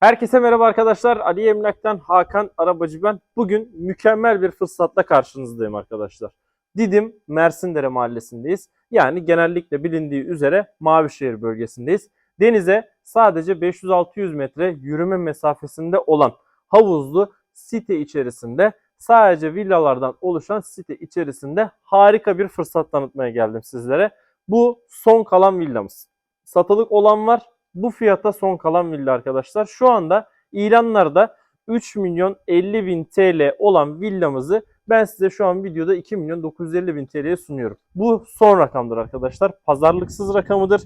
Herkese merhaba arkadaşlar. Ali Emlak'tan Hakan Arabacı ben. Bugün mükemmel bir fırsatla karşınızdayım arkadaşlar. Didim Mersindere mahallesindeyiz. Yani genellikle bilindiği üzere Mavişehir bölgesindeyiz. Denize sadece 500-600 metre yürüme mesafesinde olan havuzlu site içerisinde sadece villalardan oluşan site içerisinde harika bir fırsat tanıtmaya geldim sizlere. Bu son kalan villamız. Satılık olan var, bu fiyata son kalan villa arkadaşlar. Şu anda ilanlarda 3 milyon 50 bin TL olan villamızı ben size şu an videoda 2 milyon 950 bin TL'ye sunuyorum. Bu son rakamdır arkadaşlar. Pazarlıksız rakamıdır.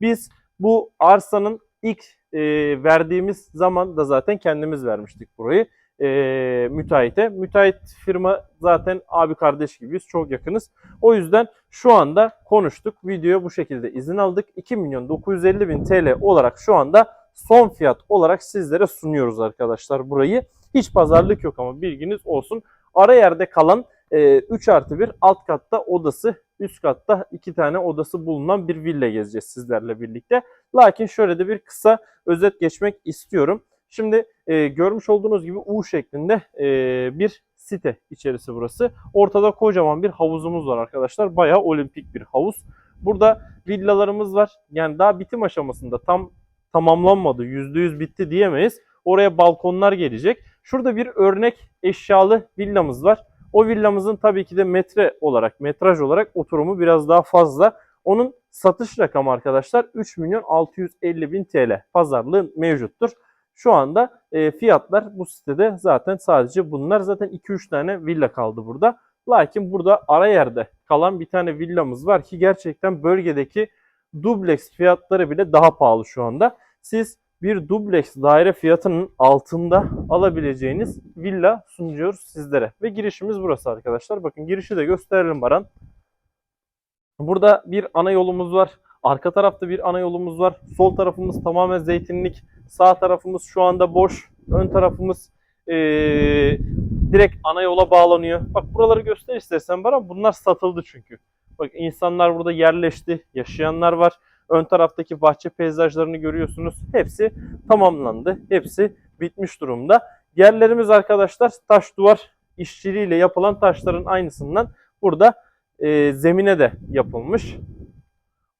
Biz bu arsanın ilk e, verdiğimiz zaman da zaten kendimiz vermiştik burayı e, müteahhite. Müteahhit firma zaten abi kardeş gibiyiz. Çok yakınız. O yüzden şu anda konuştuk. Videoya bu şekilde izin aldık. 2 milyon 950 bin TL olarak şu anda son fiyat olarak sizlere sunuyoruz arkadaşlar burayı. Hiç pazarlık yok ama bilginiz olsun. Ara yerde kalan e, 3 artı 1 alt katta odası, üst katta 2 tane odası bulunan bir villa gezeceğiz sizlerle birlikte. Lakin şöyle de bir kısa özet geçmek istiyorum. Şimdi e, görmüş olduğunuz gibi U şeklinde e, bir site içerisi burası. Ortada kocaman bir havuzumuz var arkadaşlar. Bayağı olimpik bir havuz. Burada villalarımız var. Yani daha bitim aşamasında tam tamamlanmadı. %100 bitti diyemeyiz. Oraya balkonlar gelecek. Şurada bir örnek eşyalı villamız var. O villamızın tabii ki de metre olarak, metraj olarak oturumu biraz daha fazla. Onun satış rakamı arkadaşlar 3 milyon 650 bin TL. Pazarlığı mevcuttur. Şu anda e, fiyatlar bu sitede zaten sadece bunlar. Zaten 2-3 tane villa kaldı burada. Lakin burada ara yerde kalan bir tane villamız var ki gerçekten bölgedeki dubleks fiyatları bile daha pahalı şu anda. Siz bir dubleks daire fiyatının altında alabileceğiniz villa sunuyoruz sizlere. Ve girişimiz burası arkadaşlar. Bakın girişi de gösterelim Baran. Burada bir ana yolumuz var. Arka tarafta bir ana yolumuz var. Sol tarafımız tamamen zeytinlik. Sağ tarafımız şu anda boş. Ön tarafımız eee, direkt ana yola bağlanıyor. Bak buraları göster istersen bana. Bunlar satıldı çünkü. Bak insanlar burada yerleşti. Yaşayanlar var. Ön taraftaki bahçe peyzajlarını görüyorsunuz. Hepsi tamamlandı. Hepsi bitmiş durumda. Yerlerimiz arkadaşlar taş duvar işçiliğiyle yapılan taşların aynısından burada e, zemine de yapılmış.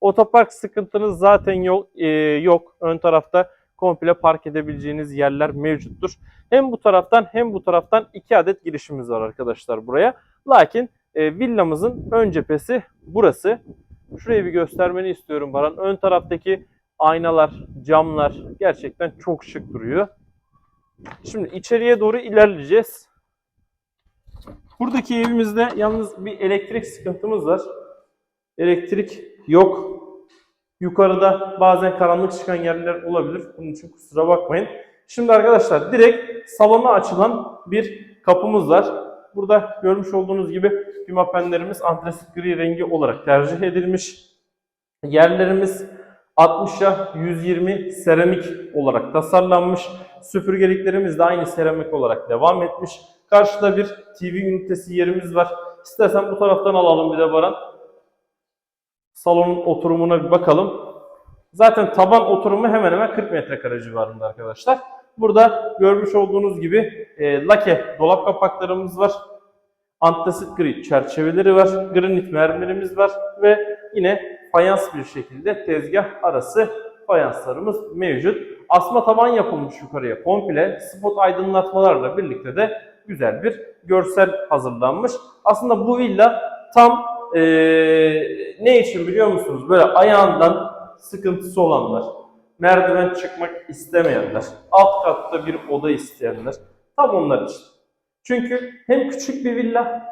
Otopark sıkıntınız zaten yok. e, yok. Ön tarafta komple park edebileceğiniz yerler mevcuttur. Hem bu taraftan hem bu taraftan iki adet girişimiz var arkadaşlar buraya. Lakin e, villamızın ön cephesi burası. Şurayı bir göstermeni istiyorum Baran. Ön taraftaki aynalar, camlar gerçekten çok şık duruyor. Şimdi içeriye doğru ilerleyeceğiz. Buradaki evimizde yalnız bir elektrik sıkıntımız var. Elektrik yok. Yukarıda bazen karanlık çıkan yerler olabilir. Bunun için kusura bakmayın. Şimdi arkadaşlar direkt salona açılan bir kapımız var. Burada görmüş olduğunuz gibi pimapenlerimiz antresit gri rengi olarak tercih edilmiş. Yerlerimiz 60'a 120 seramik olarak tasarlanmış. Süpürgeliklerimiz de aynı seramik olarak devam etmiş. Karşıda bir TV ünitesi yerimiz var. İstersen bu taraftan alalım bir de Baran. Salonun oturumuna bir bakalım. Zaten taban oturumu hemen hemen 40 metrekare civarında arkadaşlar. Burada görmüş olduğunuz gibi e, lake dolap kapaklarımız var. Antrasit gri çerçeveleri var. Granit mermerimiz var ve yine fayans bir şekilde tezgah arası fayanslarımız mevcut. Asma taban yapılmış yukarıya komple. Spot aydınlatmalarla birlikte de güzel bir görsel hazırlanmış. Aslında bu villa tam eee, ne için biliyor musunuz? Böyle ayağından sıkıntısı olanlar, merdiven çıkmak istemeyenler, alt katta bir oda isteyenler tam onlar için. Çünkü hem küçük bir villa,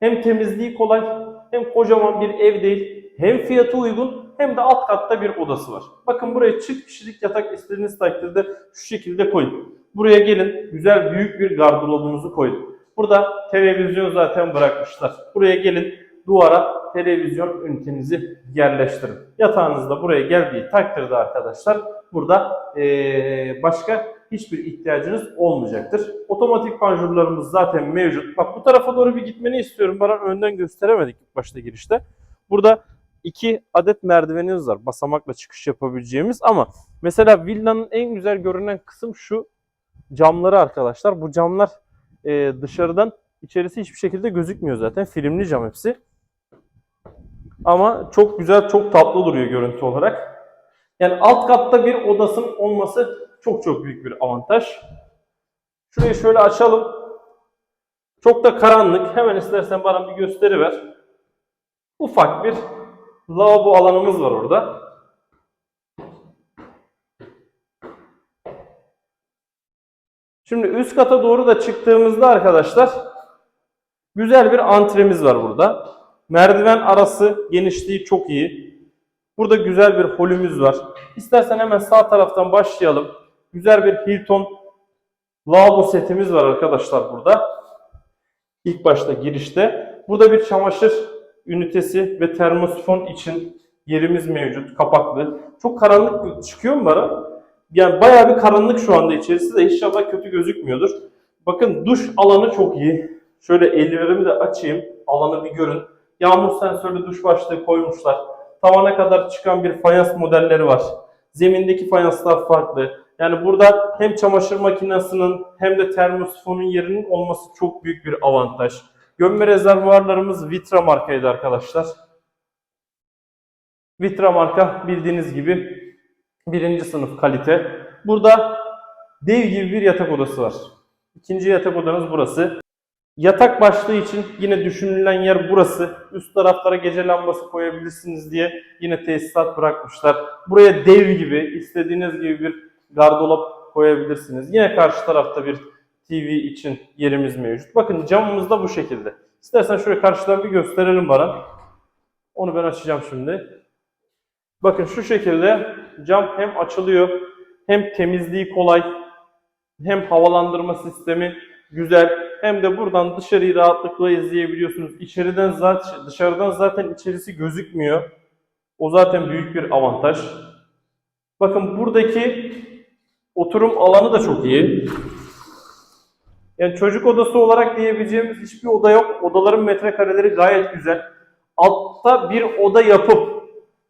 hem temizliği kolay, hem kocaman bir ev değil, hem fiyatı uygun, hem de alt katta bir odası var. Bakın buraya çift kişilik yatak istediğiniz takdirde şu şekilde koyun. Buraya gelin, güzel büyük bir gardırobunuzu koyun. Burada televizyon zaten bırakmışlar. Buraya gelin, duvara televizyon ünitenizi yerleştirin. Yatağınız da buraya geldiği takdirde arkadaşlar burada başka hiçbir ihtiyacınız olmayacaktır. Otomatik panjurlarımız zaten mevcut. Bak bu tarafa doğru bir gitmeni istiyorum. Bana önden gösteremedik ilk başta girişte. Burada iki adet merdivenimiz var. Basamakla çıkış yapabileceğimiz ama mesela villanın en güzel görünen kısım şu camları arkadaşlar. Bu camlar dışarıdan içerisi hiçbir şekilde gözükmüyor zaten. Filmli cam hepsi. Ama çok güzel, çok tatlı duruyor görüntü olarak. Yani alt katta bir odasının olması çok çok büyük bir avantaj. Şurayı şöyle açalım. Çok da karanlık. Hemen istersen bana bir gösteri ver. Ufak bir lavabo alanımız var orada. Şimdi üst kata doğru da çıktığımızda arkadaşlar güzel bir antremiz var burada. Merdiven arası genişliği çok iyi. Burada güzel bir holümüz var. İstersen hemen sağ taraftan başlayalım. Güzel bir Hilton lavabo setimiz var arkadaşlar burada. İlk başta girişte. Burada bir çamaşır ünitesi ve termosifon için yerimiz mevcut. Kapaklı. Çok karanlık çıkıyor mu bana? Yani bayağı bir karanlık şu anda içerisi de inşallah kötü gözükmüyordur. Bakın duş alanı çok iyi. Şöyle ellerimi de açayım. Alanı bir görün. Yağmur sensörlü duş başlığı koymuşlar. Tavana kadar çıkan bir fayans modelleri var. Zemindeki fayanslar farklı. Yani burada hem çamaşır makinesinin hem de termosifonun yerinin olması çok büyük bir avantaj. Gömme rezervuarlarımız Vitra markaydı arkadaşlar. Vitra marka bildiğiniz gibi birinci sınıf kalite. Burada dev gibi bir yatak odası var. İkinci yatak odanız burası. Yatak başlığı için yine düşünülen yer burası. Üst taraflara gece lambası koyabilirsiniz diye yine tesisat bırakmışlar. Buraya dev gibi, istediğiniz gibi bir gardırop koyabilirsiniz. Yine karşı tarafta bir TV için yerimiz mevcut. Bakın camımız da bu şekilde. İstersen şöyle karşıdan bir gösterelim bana. Onu ben açacağım şimdi. Bakın şu şekilde cam hem açılıyor hem temizliği kolay hem havalandırma sistemi güzel hem de buradan dışarıyı rahatlıkla izleyebiliyorsunuz. İçeriden zaten dışarıdan zaten içerisi gözükmüyor. O zaten büyük bir avantaj. Bakın buradaki oturum alanı da çok iyi. Yani çocuk odası olarak diyebileceğimiz hiçbir oda yok. Odaların metrekareleri gayet güzel. Altta bir oda yapıp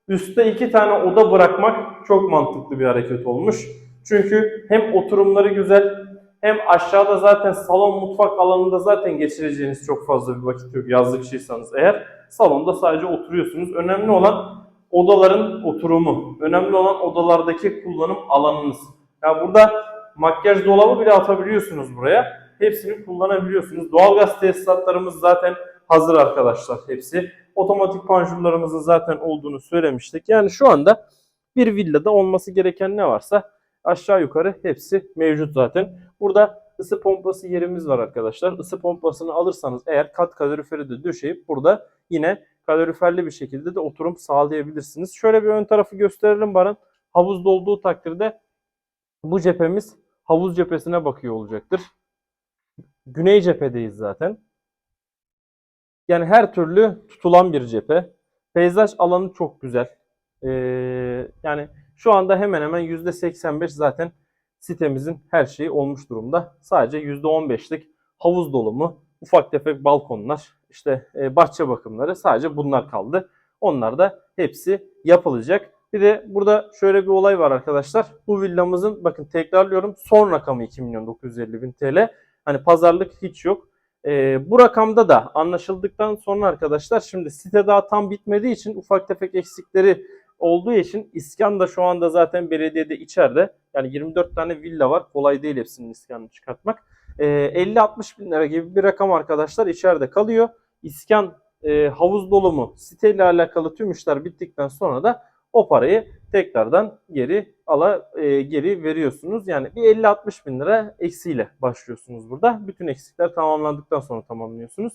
üstte iki tane oda bırakmak çok mantıklı bir hareket olmuş. Çünkü hem oturumları güzel hem aşağıda zaten salon mutfak alanında zaten geçireceğiniz çok fazla bir vakit yok yazlık şeysanız eğer. Salonda sadece oturuyorsunuz. Önemli olan odaların oturumu. Önemli olan odalardaki kullanım alanınız. Yani burada makyaj dolabı bile atabiliyorsunuz buraya. Hepsini kullanabiliyorsunuz. Doğalgaz tesisatlarımız zaten hazır arkadaşlar hepsi. Otomatik panjurlarımızın zaten olduğunu söylemiştik. Yani şu anda bir villada olması gereken ne varsa aşağı yukarı hepsi mevcut zaten. Burada ısı pompası yerimiz var arkadaşlar. Isı pompasını alırsanız eğer kat kaloriferi de döşeyip burada yine kaloriferli bir şekilde de oturum sağlayabilirsiniz. Şöyle bir ön tarafı gösterelim bana. Havuz dolduğu takdirde bu cephemiz havuz cephesine bakıyor olacaktır. Güney cephedeyiz zaten. Yani her türlü tutulan bir cephe. Peyzaj alanı çok güzel. Ee, yani şu anda hemen hemen %85 zaten sitemizin her şeyi olmuş durumda. Sadece %15'lik havuz dolumu, ufak tefek balkonlar, işte e, bahçe bakımları sadece bunlar kaldı. Onlar da hepsi yapılacak. Bir de burada şöyle bir olay var arkadaşlar. Bu villamızın bakın tekrarlıyorum son rakamı 2 milyon 950 bin TL. Hani pazarlık hiç yok. Ee, bu rakamda da anlaşıldıktan sonra arkadaşlar şimdi site daha tam bitmediği için ufak tefek eksikleri olduğu için iskan da şu anda zaten belediyede içeride. Yani 24 tane villa var. Kolay değil hepsinin iskanını çıkartmak. Ee, 50-60 bin lira gibi bir rakam arkadaşlar içeride kalıyor. İskan e, havuz dolumu siteyle alakalı tüm işler bittikten sonra da o parayı tekrardan geri ala e, geri veriyorsunuz. Yani bir 50-60 bin lira eksiyle başlıyorsunuz burada. Bütün eksikler tamamlandıktan sonra tamamlıyorsunuz.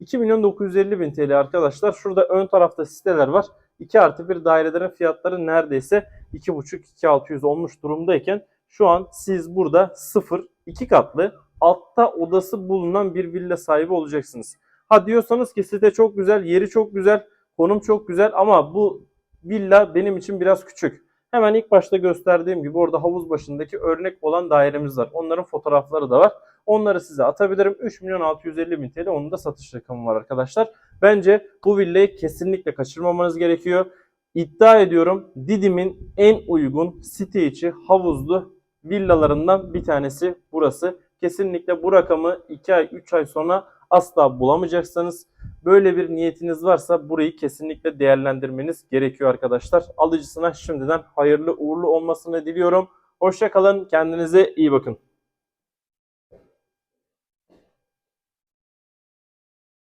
2 milyon 950 bin TL arkadaşlar. Şurada ön tarafta siteler var. 2 artı 1 dairelerin fiyatları neredeyse 2,5-2,600 olmuş durumdayken şu an siz burada 0, 2 katlı altta odası bulunan bir villa sahibi olacaksınız. Ha diyorsanız ki site çok güzel, yeri çok güzel, konum çok güzel ama bu villa benim için biraz küçük. Hemen ilk başta gösterdiğim gibi orada havuz başındaki örnek olan dairemiz var. Onların fotoğrafları da var. Onları size atabilirim. 3 milyon 650 bin TL onun da satış rakamı var arkadaşlar. Bence bu villayı kesinlikle kaçırmamanız gerekiyor. İddia ediyorum Didim'in en uygun site içi havuzlu villalarından bir tanesi burası. Kesinlikle bu rakamı 2 ay 3 ay sonra asla bulamayacaksınız. Böyle bir niyetiniz varsa burayı kesinlikle değerlendirmeniz gerekiyor arkadaşlar. Alıcısına şimdiden hayırlı uğurlu olmasını diliyorum. Hoşçakalın. Kendinize iyi bakın.